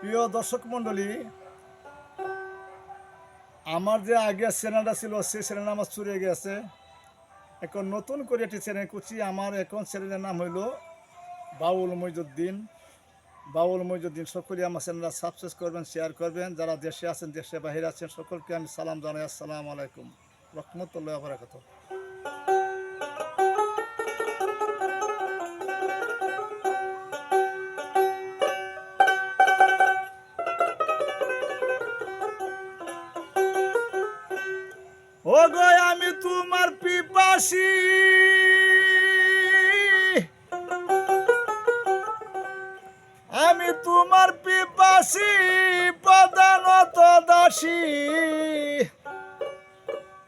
প্রিয় দর্শক মণ্ডলী, আমার যে আগে চ্যানেলটা ছিল, সেই চ্যানেল আমার চুরে গেছে। এখন নতুন করে একটি চ্যানেল করছি আমার এখন চ্যানেলের নাম হইল বাউল মইজুদ্দিন বাউল মইজুদ্দিন সকলে আমার চ্যানেলটা সাবস্ক্রাইব করবেন শেয়ার করবেন। যারা দেশে আছেন, দেশে বাহিরে আছেন, সকলকে আমি সালাম জানাই। আসসালামু আলাইকুম। রহমতুল্লাহ বারাকাত ও আমি তোমার পিপাসি। আমি তোমার পিপাসি, প্রধানত দাসী।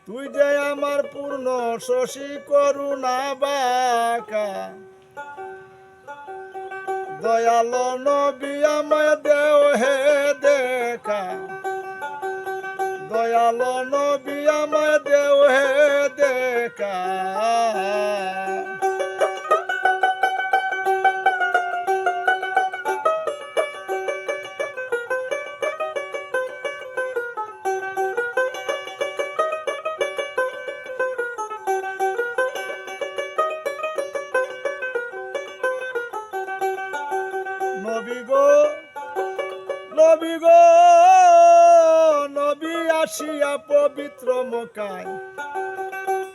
তুই যে আমার পূর্ণ শশী করুণা বাকা। দয়াল নবী আমায় নবী গো নবী গো নবী আসিয়া পবিত্র মকায়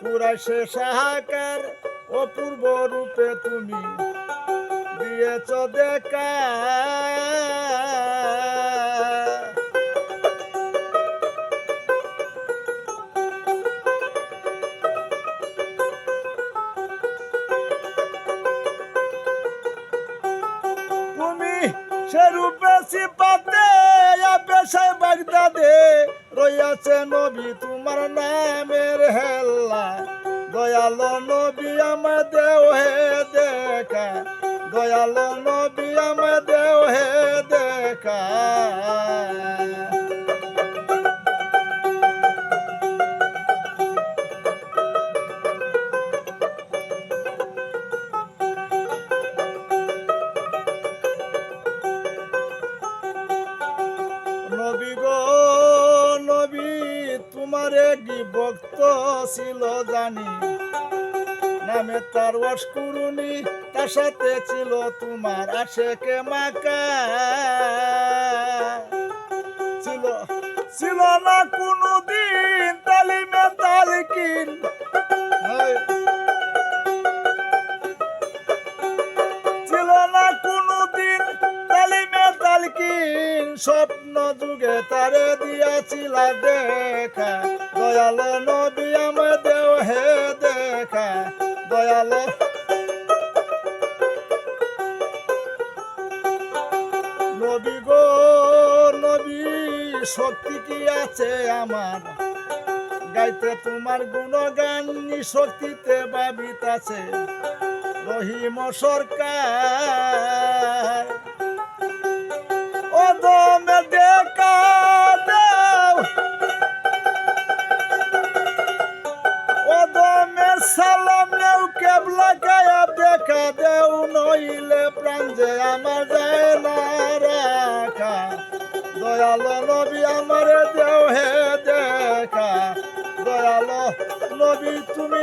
পুরাই সে সাহাকার অপূর্ব রূপে তুমি দিয়েছ দেখা। তুমি সে রূপে সিপাতে পেশায় বাগদাদে রইয়াছে নবী, তোমার নামের হেল্লা দয়াল নবী আমার দেও হে দেখা। দয়াল নবী আমার দেও হে দেখা। নবী গো তোমার কি ভক্ত ছিল জানি? নামে তার ওয়াস কুরুনি, তার সাথে ছিল তোমার আশেকে মাকা। ছিল ছিল না কোনো দিন তালিমে তালিকিন। স্বপ্ন যুগে তারে দিয়াছিল দেখা। দয়াল নবী আমার দেও হে দেখা। দয়াল নবী গো, নবী, শক্তি কি আছে আমার? গাইতে তোমার গুণগান শক্তিতে বাবিত আছে। রহিম সরকার সালাম নেও, কেবলা গায়া দেখা দেও, নইলে প্রাণ যে আমার যায় না রাখা। দয়াল নবী আমার দেও হে দেখা। দয়াল নবী, তুমি